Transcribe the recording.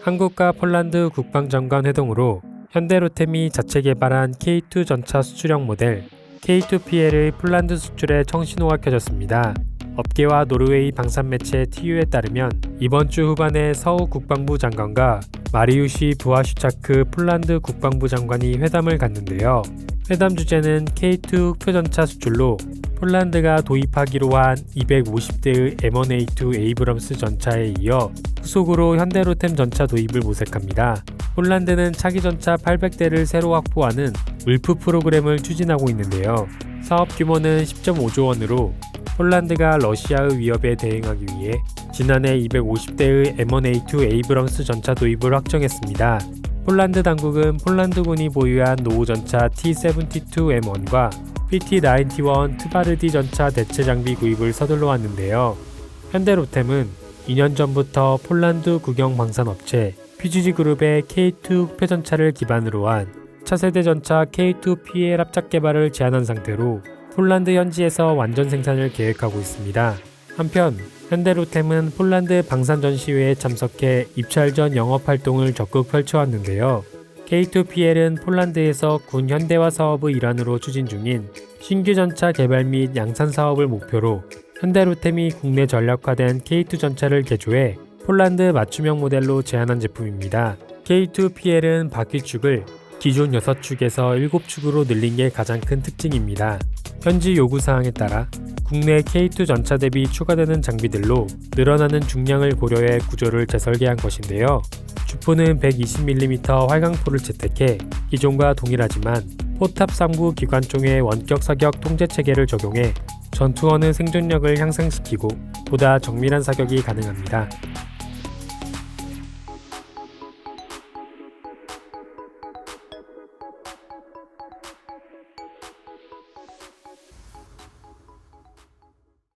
한국과 폴란드 국방장관 회동으로 현대로템이 자체 개발한 K2 전차 수출형 모델 K2PL의 폴란드 수출에 청신호가 켜졌습니다. 업계와 노르웨이 방산 매체 TU에 따르면 이번 주 후반에 서우 국방부 장관과 마리우시 부하슈차크 폴란드 국방부 장관이 회담을 갖는데요. 회담 주제는 K2 표전차 수출로 폴란드가 도입하기로 한 250대의 M1A2 에이브럼스 전차에 이어 후속으로 현대로템 전차 도입을 모색합니다. 폴란드는 차기 전차 800대를 새로 확보하는 울프 프로그램을 추진하고 있는데요. 사업 규모는 10.5조 원으로 폴란드가 러시아의 위협에 대응하기 위해 지난해 250대의 M1A2 에이브럼스 전차 도입을 확정했습니다. 폴란드 당국은 폴란드군이 보유한 노후 전차 T-72M1과 PT-91 트바르디 전차 대체 장비 구입을 서둘러 왔는데요. 현대로템은 2년 전부터 폴란드 국영 방산업체 PGG 그룹의 K2 표전차를 기반으로 한 차세대 전차 K2PL 합작 개발을 제안한 상태로 폴란드 현지에서 완전 생산을 계획하고 있습니다. 한편 현대로템은 폴란드 방산 전시회에 참석해 입찰 전 영업 활동을 적극 펼쳐왔는데요. K2PL은 폴란드에서 군 현대화 사업의 일환으로 추진 중인 신규 전차 개발 및 양산 사업을 목표로 현대로템이 국내 전략화된 K2 전차를 개조해 폴란드 맞춤형 모델로 제안한 제품입니다. K2PL은 바퀴축을 기존 6축에서 7축으로 늘린 게 가장 큰 특징입니다. 현지 요구 사항에 따라 국내 K2 전차 대비 추가되는 장비들로 늘어나는 중량을 고려해 구조를 재설계한 것인데요. 주포는 120mm 활강포를 채택해 기존과 동일하지만 포탑 상부 기관총의 원격 사격 통제 체계를 적용해 전투원의 생존력을 향상시키고 보다 정밀한 사격이 가능합니다.